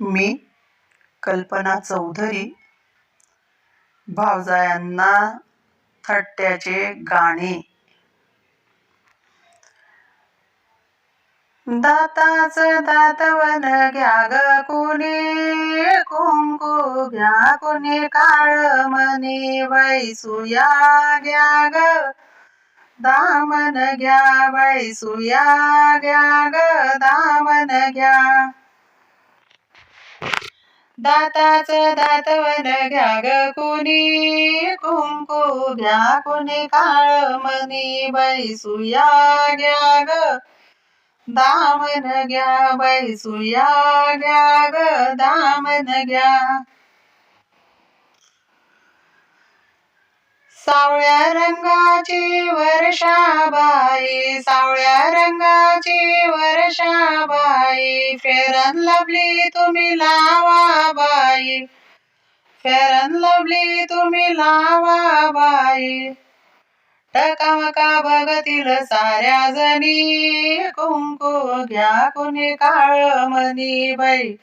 मी कल्पना चौधरी भावजायांना थट्ट्याचे गाणे. दाताच दातवन घ्या ग कुणी कुंकू घ्या कुणी काळ मनी वैसुया घ्या ग. दामन घ्या वैसुया घ्या ग दामन घ्या. दाताच दातवन घ्या ग कुणी कुंकू घ्या कुणी काळ मनी बैसुया घ्या ग दामन घ्या बैसुया घ्या ग दामन घ्या. सावळ्या रंगाची वर्षाबाई सावळ्या रंगाची वर्षाबाई फेरन लवली तुम्ही लावा बाई. फेरन लवली तुम्ही लावा बाई. टकामका बघतील साऱ्या जणी. कुंकू घ्या कुणी काळ मनी बाई.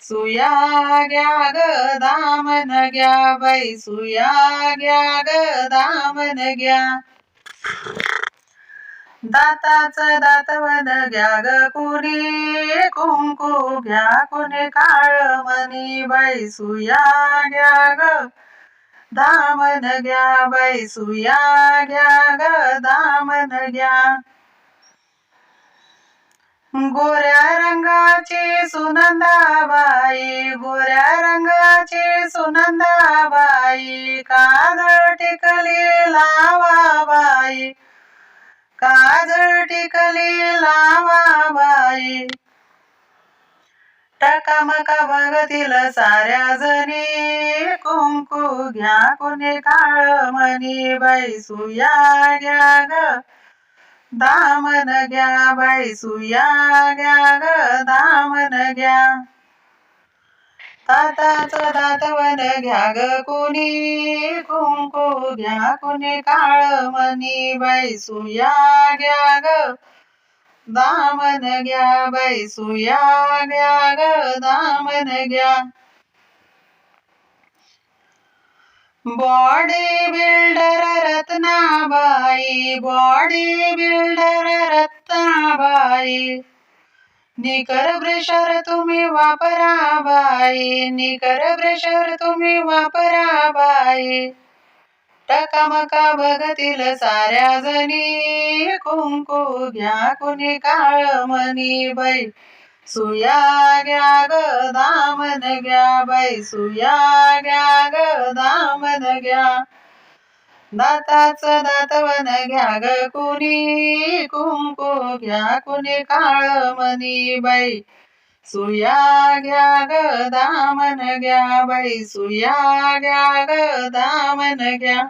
सुया घ्या ग दामन घ्या बाई. सुया घ्या ग दामन घ्या. दाताच दातवन घ्या ग कुणी कुंकू घ्या कुणी काळ मनी बैसूया घ्या ग. दामन घ्या बैसूया घ्या ग दामन घ्या. गोऱ्या रंगाची सुनंदाबाई गोऱ्या रंगाची सुनंदाबाई कादळ टिकली लावा बाई. काजळ टिकली लावाबाई टकामका बघतील साऱ्या जणी. कुंकू घ्या कुणी काळ मनी बाई सुया घ्या ग. दामन घ्या. बाई सुया घ्या ग. दामन घ्या. ताताच दातवन घ्या ग कुणी? कुंकू घ्या कुणी काळ मनी? बैसूया घ्या ग. दामन घ्या बैसूया घ्या ग. दामन घ्या. Body builder Ratnabai body builder Ratnabai. Knicker ब्रेशर तू वापरा बाई निकर ब्रशर तुम्ही वापरा बाई टकामका बघतील साऱ्या जणी. कुंकू घ्या कुणी काळ मनी बाई. सुया घ्या ग दामन घ्या बाई. सुया घ्या ग दामन घ्या. दाताच दातवन घ्या ग कुणी. कुंकू घ्या कुणी काळ मनी बाई. सुया घ्या ग दामन घ्या बाई सुया घ्या ग दामन घ्या